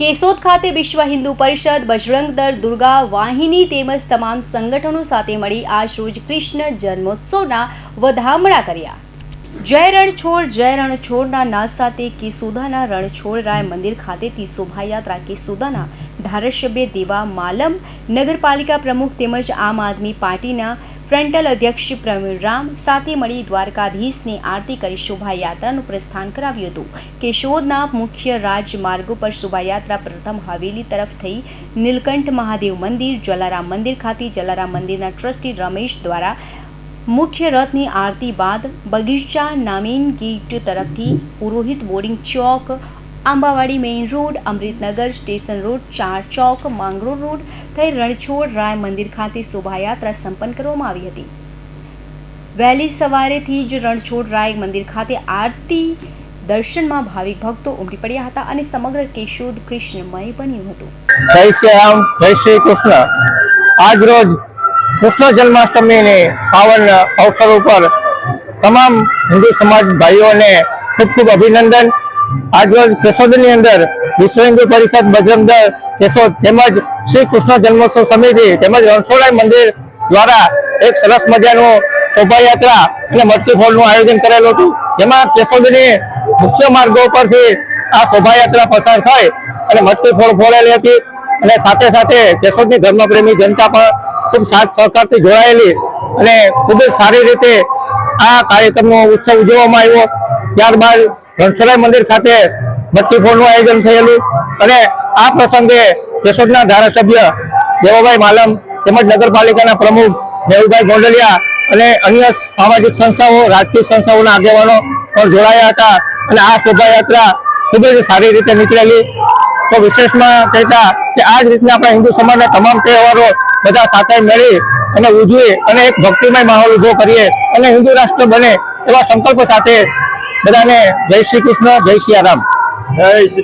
કેશોદ ખાતે વિશ્વ હિન્દુ પરિષદ, બજરંગ દળ, દુર્ગા વાહિની તેમજ તમામ સંગઠનો સાથે મળી આજરોજ કૃષ્ણ જન્મોત્સવના વધામણા કર્યા. જય રણછોડ, જય રણછોડના નાદ સાથે કેસુદાના રણછોડરાય મંદિર ખાતેથી શોભાયાત્રા કેસુદાના ધારાસભ્ય દેવા માલમ નગરપાલિકા પ્રમુખ તેમજ આમ આદમી પાર્ટીના ફ્રન્ટલ અધ્યક્ષ પ્રવીણ રામ સાથે મળી દ્વારકાધીશની આરતી કરી શોભાયાત્રાનું પ્રસ્થાન કરાવ્યું હતું. કેશોદના મુખ્ય રાજમાર્ગો પર શોભાયાત્રા પ્રથમ હવેલી તરફ થઈ નીલકંઠ મહાદેવ મંદિર, જલારામ મંદિર ખાતે જલારામ મંદિરના ટ્રસ્ટી રમેશ દ્વારા મુખ્ય રથની આરતી બાદ બગીચા નામીન ગેટ તરફથી Purohit boarding Chowk Ambawadi main road, Amrutnagar station road, ચાર ચોક, માંગરોળ રોડ થઈ રણછોડ રાય મંદિર ખાતે શોભાયાત્રા સંપન્ન કરવામાં આવી હતી. વહેલી સવારેથી જ રણછોડ રાય મંદિર ખાતે આરતી દર્શનમાં ભાવિક ભક્તો ઉમટી પડ્યા હતા અને સમગ્ર કેશોદ કૃષ્ણમય બન્યું હતું. જય શ્રી રામ, જય શ્રી કૃષ્ણ. આજ રોજ કૃષ્ણ જન્માષ્ટમીને પાવન અવસર ઉપર તમામ હિન્દુ સમાજ ભાઈઓને ખૂબ ખૂબ અભિનંદન. આજ રોજ કેશોદની અંદર વિશ્વ હિન્દુ પરિષદ બજરંગ દળ કેશોદ તેમજ શ્રી કૃષ્ણ જન્મોત્સવ સમિતિ તેમજ રણછોડરાય મંદિર દ્વારા એક સરસ મજાનું શોભાયાત્રા અને મટકી ફોડનું આયોજન કરેલું હતું. જેમાં કેશોદની મુખ્ય માર્ગો પરથી આ શોભાયાત્રા પસાર થઈ અને મટકી ફોડ ફોડેલી હતી અને સાથે સાથે કેશોદની ધર્મપ્રેમી જનતા પણ ખૂબ સાથ સહકારથી જોડાયેલી અને ખૂબ જ સારી રીતે આ કાર્યક્રમનો ઉત્સવ ઉજવવામાં આવ્યો. ત્યારબાદ રણછોડરાય મંદિર ખાતે મટકી ફોડનું આયોજન થયેલું અને આ પ્રસંગે કેશોદના ધારાસભ્ય દેવાભાઈ માલમ તેમજ નગરપાલિકાના પ્રમુખ મેહુલભાઈ ગોંડલિયા અને અન્ય સામાજિક સંસ્થાઓ, રાજકીય સંસ્થાઓના આગેવાનો પણ જોડાયા હતા અને આ શોભાયાત્રા ખૂબ જ સારી રીતે નીકળેલી. તો વિશેષમાં કહેતા કે આ જ રીતના આપણા હિન્દુ સમાજના તમામ તહેવારો બધા સાથે મળી અને ઉજવી અને એક ભક્તિમય માહોલ ઊભો કરીએ અને હિન્દુ રાષ્ટ્ર બને એવા સંકલ્પ સાથે બધાને જય શ્રી કૃષ્ણ જય શ્રી રામ. જય શ્રી